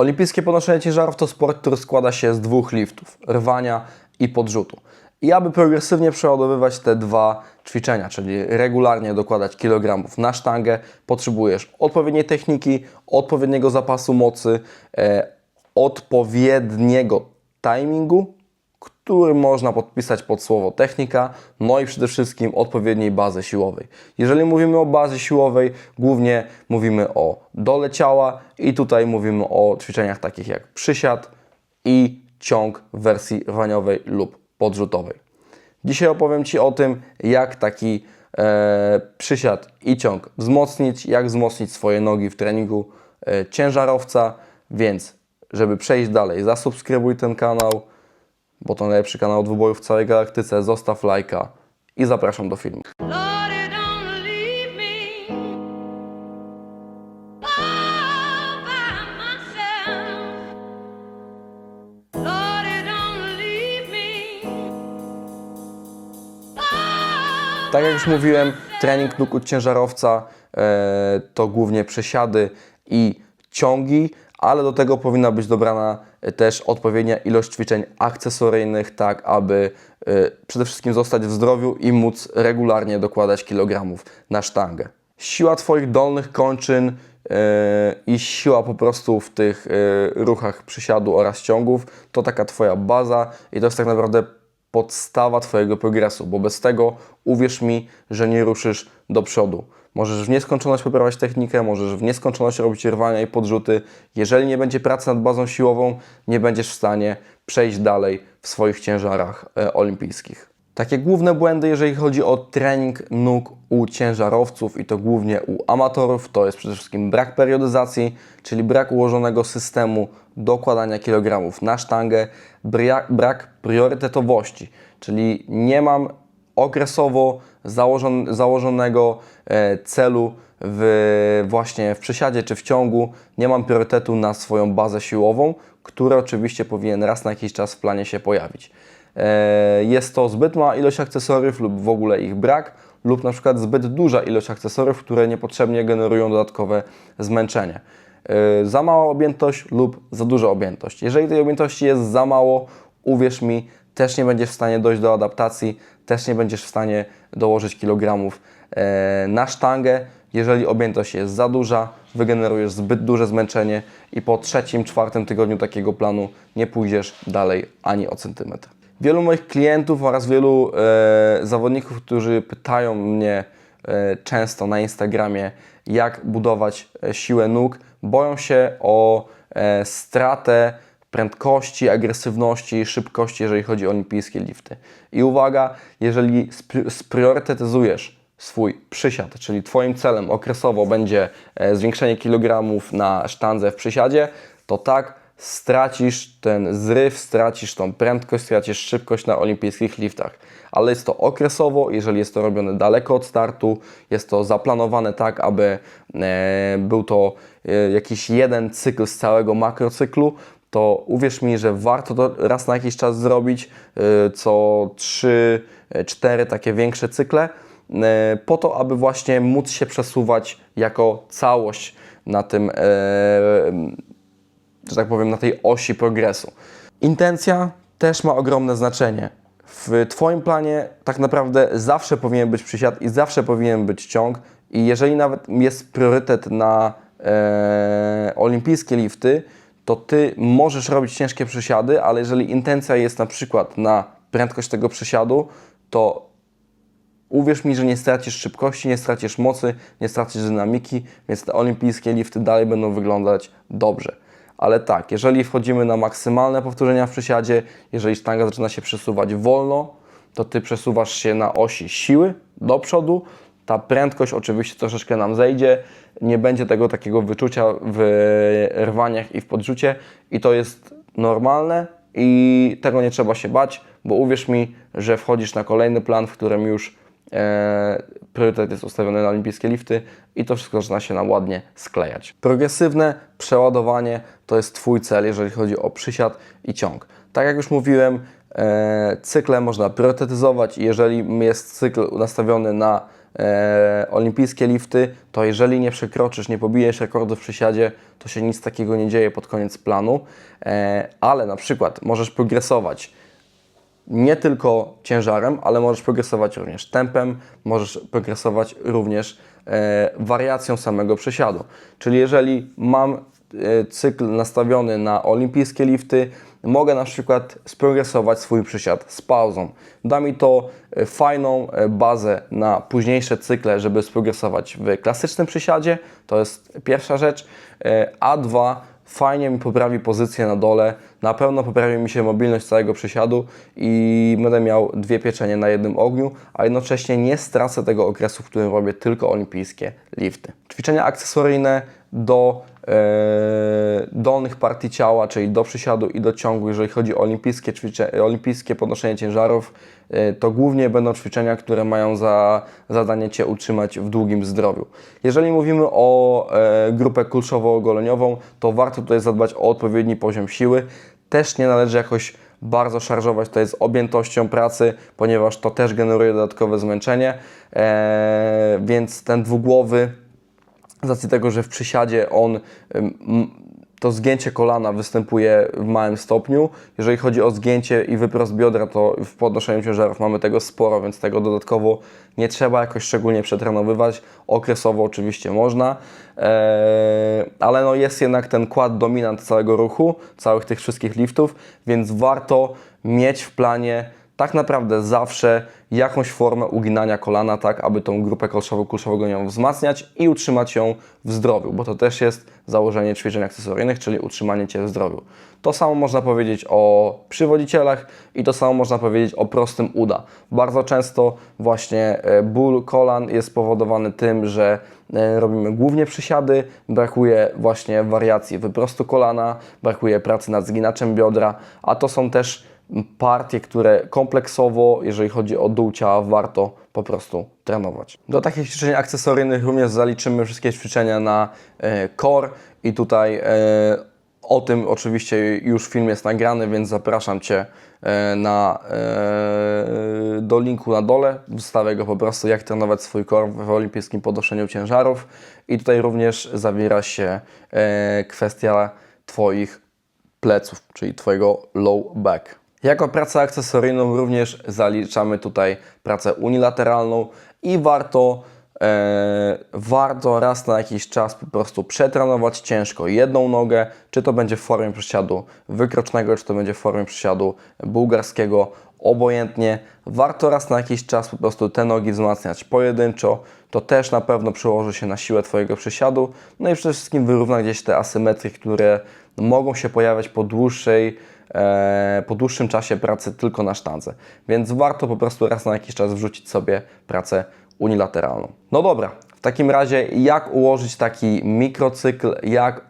Olimpijskie podnoszenie ciężarów to sport, który składa się z dwóch liftów, rwania i podrzutu. I aby progresywnie przeładowywać te dwa ćwiczenia, czyli regularnie dokładać kilogramów na sztangę, potrzebujesz odpowiedniej techniki, odpowiedniego zapasu mocy, e, odpowiedniego timingu, który można podpisać pod słowo technika, no i przede wszystkim odpowiedniej bazy siłowej. Jeżeli mówimy o bazie siłowej, głównie mówimy o dole ciała i tutaj mówimy o ćwiczeniach takich jak przysiad i ciąg w wersji rwaniowej lub podrzutowej. Dzisiaj opowiem Ci o tym, jak taki e, przysiad i ciąg wzmocnić, jak wzmocnić swoje nogi w treningu e, ciężarowca, więc żeby przejść dalej, zasubskrybuj ten kanał, bo to najlepszy kanał dwubojów w całej galaktyce. Zostaw lajka i zapraszam do filmu. Tak jak już mówiłem, trening nóg u ciężarowca e, to głównie przesiady i ciągi, ale do tego powinna być dobrana e, też odpowiednia ilość ćwiczeń akcesoryjnych, tak aby e, przede wszystkim zostać w zdrowiu i móc regularnie dokładać kilogramów na sztangę. Siła Twoich dolnych kończyn e, i siła po prostu w tych ruchach przysiadu oraz ciągów to taka Twoja baza i to jest tak naprawdę podstawa Twojego progresu, bo bez tego uwierz mi, że nie ruszysz do przodu. Możesz w nieskończoność poprawiać technikę, możesz w nieskończoność robić rwania i podrzuty. Jeżeli nie będzie pracy nad bazą siłową, nie będziesz w stanie przejść dalej w swoich ciężarach e, olimpijskich. Takie główne błędy, jeżeli chodzi o trening nóg u ciężarowców i to głównie u amatorów, to jest przede wszystkim brak periodyzacji, czyli brak ułożonego systemu dokładania kilogramów na sztangę, brak, brak priorytetowości, czyli nie mam okresowo założon, założonego e, celu w, właśnie w przysiadzie czy w ciągu. Nie mam priorytetu na swoją bazę siłową, który oczywiście powinien raz na jakiś czas w planie się pojawić. E, Jest to zbyt mała ilość akcesoriów lub w ogóle ich brak, lub na przykład zbyt duża ilość akcesoriów, które niepotrzebnie generują dodatkowe zmęczenie. E, Za mała objętość lub za duża objętość. Jeżeli tej objętości jest za mało, uwierz mi, też nie będziesz w stanie dojść do adaptacji, też nie będziesz w stanie dołożyć kilogramów e, na sztangę. Jeżeli objętość jest za duża, wygenerujesz zbyt duże zmęczenie i po trzecim, czwartym tygodniu takiego planu nie pójdziesz dalej ani o centymetr. Wielu moich klientów oraz wielu e, zawodników, którzy pytają mnie e, często na Instagramie, jak budować e, siłę nóg, boją się o e, stratę prędkości, agresywności, szybkości, jeżeli chodzi o olimpijskie lifty. I uwaga, jeżeli spri- spriorytetyzujesz swój przysiad, czyli Twoim celem okresowo będzie e, zwiększenie kilogramów na sztandze w przysiadzie, to tak stracisz ten zryw, stracisz tą prędkość, stracisz szybkość na olimpijskich liftach. Ale jest to okresowo, jeżeli jest to robione daleko od startu, jest to zaplanowane tak, aby e, był to e, jakiś jeden cykl z całego makrocyklu, to uwierz mi, że warto to raz na jakiś czas zrobić, y, co 3-4 takie większe cykle, y, po to, aby właśnie móc się przesuwać jako całość na tym, że tak powiem, na tej osi progresu. Intencja też ma ogromne znaczenie. W Twoim planie tak naprawdę zawsze powinien być przysiad i zawsze powinien być ciąg i jeżeli nawet jest priorytet na e, olimpijskie lifty, to Ty możesz robić ciężkie przysiady, ale jeżeli intencja jest na przykład na prędkość tego przysiadu, to uwierz mi, że nie stracisz szybkości, nie stracisz mocy, nie stracisz dynamiki, więc te olimpijskie lifty dalej będą wyglądać dobrze. Ale tak, jeżeli wchodzimy na maksymalne powtórzenia w przysiadzie, jeżeli sztanga zaczyna się przesuwać wolno, to Ty przesuwasz się na osi siły do przodu, ta prędkość oczywiście troszeczkę nam zejdzie, nie będzie tego takiego wyczucia w rwaniach i w podrzucie i to jest normalne i tego nie trzeba się bać, bo uwierz mi, że wchodzisz na kolejny plan, w którym już e, priorytet jest ustawiony na olimpijskie lifty i to wszystko zaczyna się nam ładnie sklejać. Progresywne przeładowanie to jest Twój cel, jeżeli chodzi o przysiad i ciąg. Tak jak już mówiłem, e, cykle można priorytetyzować i jeżeli jest cykl nastawiony na e, olimpijskie lifty, to jeżeli nie przekroczysz, nie pobijesz rekordu w przysiadzie, to się nic takiego nie dzieje pod koniec planu, e, ale na przykład możesz progresować nie tylko ciężarem, ale możesz progresować również tempem, możesz progresować również e, wariacją samego przysiadu. Czyli jeżeli mam e, cykl nastawiony na olimpijskie lifty, mogę na przykład sprogresować swój przysiad z pauzą. Da mi to e, fajną e, bazę na późniejsze cykle, żeby sprogresować w klasycznym przysiadzie, to jest pierwsza rzecz, E, a dwa, fajnie mi poprawi pozycję na dole, na pewno poprawi mi się mobilność całego przysiadu i będę miał dwie pieczenie na jednym ogniu, a jednocześnie nie stracę tego okresu, w którym robię tylko olimpijskie lifty. Ćwiczenia akcesoryjne do dolnych partii ciała, czyli do przysiadu i do ciągu, jeżeli chodzi o olimpijskie, ćwicze, olimpijskie podnoszenie ciężarów, e, to głównie będą ćwiczenia, które mają za zadanie Cię utrzymać w długim zdrowiu. Jeżeli mówimy o e, grupę kulszowo-goleniową, to warto tutaj zadbać o odpowiedni poziom siły. Też nie należy jakoś bardzo szarżować tutaj z objętością pracy, ponieważ to też generuje dodatkowe zmęczenie, e, więc ten dwugłowy z racji tego, że w przysiadzie on to zgięcie kolana występuje w małym stopniu. Jeżeli chodzi o zgięcie i wyprost biodra, to w podnoszeniu ciężarów mamy tego sporo, więc tego dodatkowo nie trzeba jakoś szczególnie przetrenowywać. Okresowo oczywiście można, eee, ale no jest jednak ten kład dominant całego ruchu, całych tych wszystkich liftów, więc warto mieć w planie tak naprawdę zawsze jakąś formę uginania kolana, tak aby tą grupę kolszowo-kulszowego nią wzmacniać i utrzymać ją w zdrowiu, bo to też jest założenie ćwiczeń akcesoryjnych, czyli utrzymanie Cię w zdrowiu. To samo można powiedzieć o przywodzicielach i to samo można powiedzieć o prostym uda. Bardzo często właśnie e, ból kolan jest spowodowany tym, że e, robimy głównie przysiady, brakuje właśnie wariacji wyprostu kolana, brakuje pracy nad zginaczem biodra, a to są też partie, które kompleksowo, jeżeli chodzi o dół ciała, warto po prostu trenować. Do takich ćwiczeń akcesoryjnych również zaliczymy wszystkie ćwiczenia na e, core i tutaj e, o tym oczywiście już film jest nagrany, więc zapraszam Cię e, na, do linku na dole. Wstawię go po prostu, jak trenować swój core w olimpijskim podnoszeniu ciężarów. I tutaj również zawiera się kwestia Twoich pleców, czyli Twojego low back. Jako pracę akcesoryjną również zaliczamy tutaj pracę unilateralną i warto, e, warto raz na jakiś czas po prostu przetrenować ciężko jedną nogę, czy to będzie w formie przysiadu wykrocznego, czy to będzie w formie przysiadu bułgarskiego, obojętnie. Warto raz na jakiś czas po prostu te nogi wzmacniać pojedynczo, to też na pewno przełoży się na siłę Twojego przysiadu, no i przede wszystkim wyrówna gdzieś te asymetrie, które mogą się pojawiać po dłuższej po dłuższym czasie pracy tylko na sztandze. Więc warto po prostu raz na jakiś czas wrzucić sobie pracę unilateralną. No dobra, w takim razie jak ułożyć taki mikrocykl, jak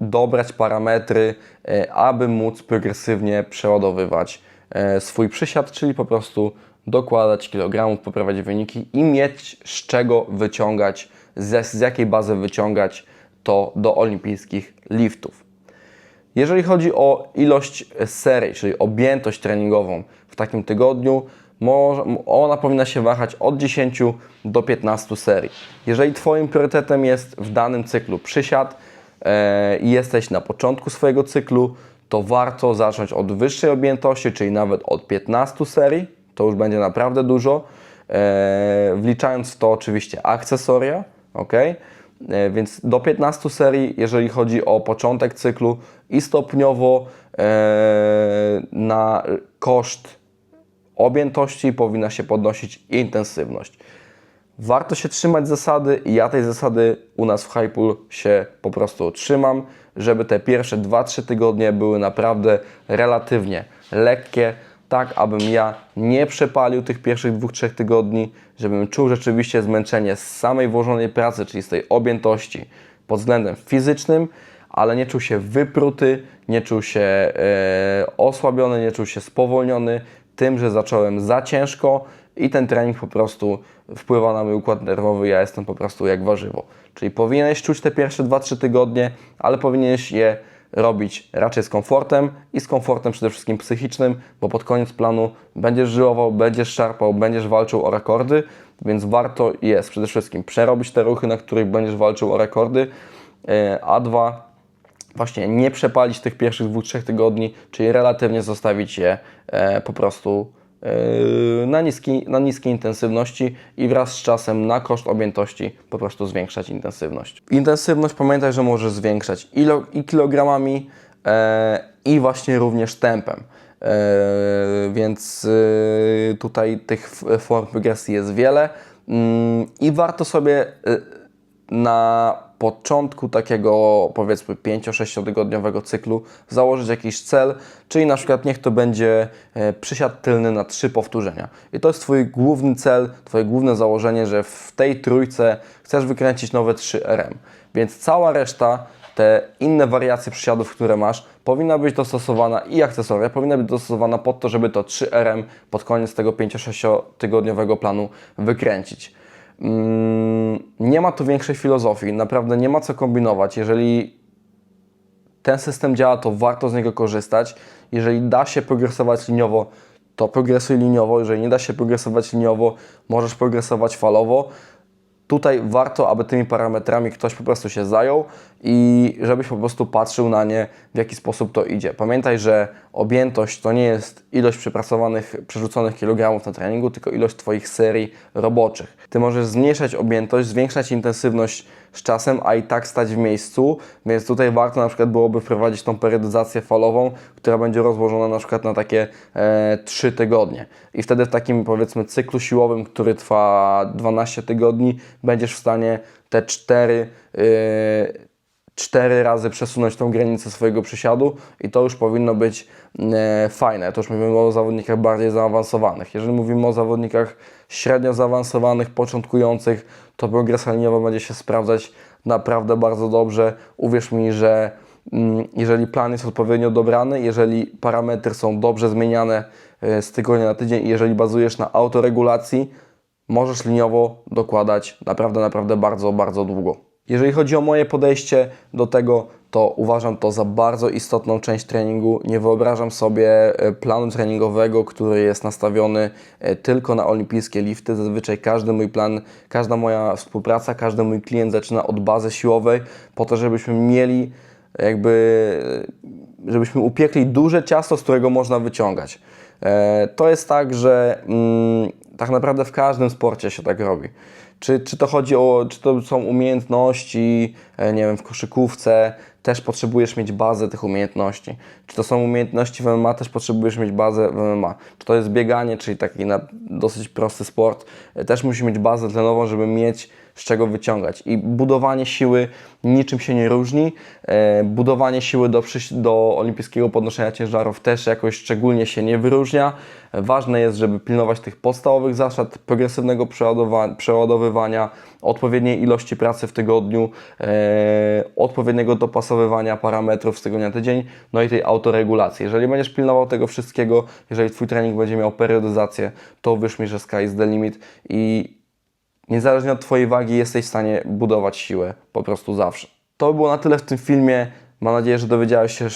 dobrać parametry, e, aby móc progresywnie przeładowywać e, swój przysiad, czyli po prostu dokładać kilogramów, poprawiać wyniki i mieć z czego wyciągać, z, z jakiej bazy wyciągać to do olimpijskich liftów. Jeżeli chodzi o ilość serii, czyli objętość treningową w takim tygodniu, ona powinna się wahać od 10 do 15 serii. Jeżeli Twoim priorytetem jest w danym cyklu przysiad e, i jesteś na początku swojego cyklu, to warto zacząć od wyższej objętości, czyli nawet od 15 serii. To już będzie naprawdę dużo. E, wliczając w to oczywiście akcesoria, ok? E, Więc do 15 serii, jeżeli chodzi o początek cyklu i stopniowo e, na koszt objętości powinna się podnosić intensywność. Warto się trzymać zasady i ja tej zasady u nas w Hypool się po prostu trzymam, żeby te pierwsze 2-3 tygodnie były naprawdę relatywnie lekkie, tak abym ja nie przepalił tych pierwszych 2-3 tygodni, żebym czuł rzeczywiście zmęczenie z samej włożonej pracy, czyli z tej objętości pod względem fizycznym, ale nie czuł się wypruty, nie czuł się e, osłabiony, nie czuł się spowolniony tym, że zacząłem za ciężko i ten trening po prostu wpływa na mój układ nerwowy, ja jestem po prostu jak warzywo. Czyli powinieneś czuć te pierwsze 2-3 tygodnie, ale powinieneś je robić raczej z komfortem i z komfortem przede wszystkim psychicznym, bo pod koniec planu będziesz żyłował, będziesz szarpał, będziesz walczył o rekordy Więc warto jest przede wszystkim przerobić te ruchy, na których będziesz walczył o rekordy, e, a dwa właśnie nie przepalić tych pierwszych dwóch, trzech tygodni, czyli relatywnie zostawić je e, po prostu na, niskiej, na niskiej intensywności i wraz z czasem na koszt objętości po prostu zwiększać intensywność. Intensywność pamiętaj, że możesz zwiększać ilo, i kilogramami e, i właśnie również tempem. E, więc e, tutaj tych form progresji jest wiele mm, i warto sobie e, na początku takiego powiedzmy 5-6 tygodniowego cyklu założyć jakiś cel, czyli na przykład niech to będzie e, przysiad tylny na 3 powtórzenia. I to jest Twój główny cel, Twoje główne założenie, że w tej trójce chcesz wykręcić nowe 3 RM. Więc cała reszta, te inne wariacje przysiadów, które masz, powinna być dostosowana i akcesoria powinna być dostosowana pod to, żeby to 3 RM pod koniec tego 5-6 tygodniowego planu wykręcić. Mm, Nie ma tu większej filozofii, naprawdę nie ma co kombinować. Jeżeli ten system działa, to warto z niego korzystać. Jeżeli da się progresować liniowo, to progresuj liniowo. Jeżeli nie da się progresować liniowo, możesz progresować falowo. Tutaj warto, aby tymi parametrami ktoś po prostu się zajął i żebyś po prostu patrzył na nie, w jaki sposób to idzie. Pamiętaj, że objętość to nie jest ilość przepracowanych, przerzuconych kilogramów na treningu, tylko ilość Twoich serii roboczych. Ty możesz zmniejszać objętość, zwiększać intensywność z czasem, a i tak stać w miejscu, więc tutaj warto na przykład byłoby wprowadzić tą periodyzację falową, która będzie rozłożona na przykład na takie e, 3 tygodnie. I wtedy w takim powiedzmy cyklu siłowym, który trwa 12 tygodni, będziesz w stanie te 4 cztery razy przesunąć tą granicę swojego przysiadu i to już powinno być e, fajne. To już mówimy o zawodnikach bardziej zaawansowanych. Jeżeli mówimy o zawodnikach średnio zaawansowanych, początkujących, to progresja liniowa będzie się sprawdzać naprawdę bardzo dobrze. Uwierz mi, że mm, jeżeli plan jest odpowiednio dobrany, jeżeli parametry są dobrze zmieniane e, z tygodnia na tydzień i jeżeli bazujesz na autoregulacji, możesz liniowo dokładać naprawdę, naprawdę bardzo, bardzo długo. Jeżeli chodzi o moje podejście do tego, to uważam to za bardzo istotną część treningu. Nie wyobrażam sobie e, planu treningowego, który jest nastawiony e, tylko na olimpijskie lifty. Zazwyczaj każdy mój plan, każda moja współpraca, każdy mój klient zaczyna od bazy siłowej, po to, żebyśmy mieli jakby, e, żebyśmy upiekli duże ciasto, z którego można wyciągać. To jest tak, że mm, tak naprawdę w każdym sporcie się tak robi. Czy, czy to chodzi o, czy to są umiejętności, e, nie wiem, w koszykówce, też potrzebujesz mieć bazę tych umiejętności. Czy to są umiejętności w MMA, też potrzebujesz mieć bazę w MMA. Czy to jest bieganie, czyli taki dosyć prosty sport, e, też musi mieć bazę tlenową, żeby mieć z czego wyciągać. I budowanie siły niczym się nie różni. E, budowanie siły do, do olimpijskiego podnoszenia ciężarów też jakoś szczególnie się nie wyróżnia. Ważne jest, żeby pilnować tych podstawowych zasad progresywnego przeładowywania, odpowiedniej ilości pracy w tygodniu, e, odpowiedniego dopasowywania parametrów z tygodnia na tydzień, no i tej autoregulacji. Jeżeli będziesz pilnował tego wszystkiego, jeżeli Twój trening będzie miał periodyzację, to wierz że sky is the limit i niezależnie od Twojej wagi jesteś w stanie budować siłę po prostu zawsze. To by było na tyle w tym filmie. Mam nadzieję, że dowiedziałeś się e,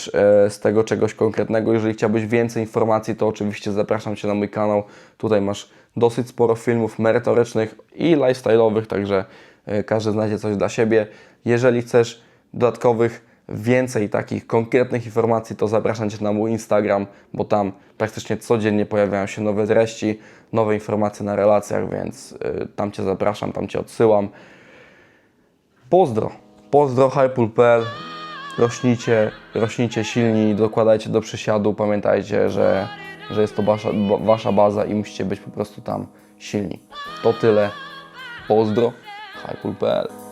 z tego czegoś konkretnego. Jeżeli chciałbyś więcej informacji, to oczywiście zapraszam Cię na mój kanał. Tutaj masz dosyć sporo filmów merytorycznych i lifestyle'owych, także e, każdy znajdzie coś dla siebie. Jeżeli chcesz dodatkowych, więcej takich konkretnych informacji, to zapraszam Cię na mój Instagram, bo tam praktycznie codziennie pojawiają się nowe treści, nowe informacje na relacjach, więc y, tam Cię zapraszam, tam Cię odsyłam. Pozdro, pozdro highpool.pl, rośnijcie, rośnijcie silni, dokładajcie do przysiadu, pamiętajcie, że, że jest to wasza, wasza baza i musicie być po prostu tam silni. To tyle, pozdro, highpool.pl.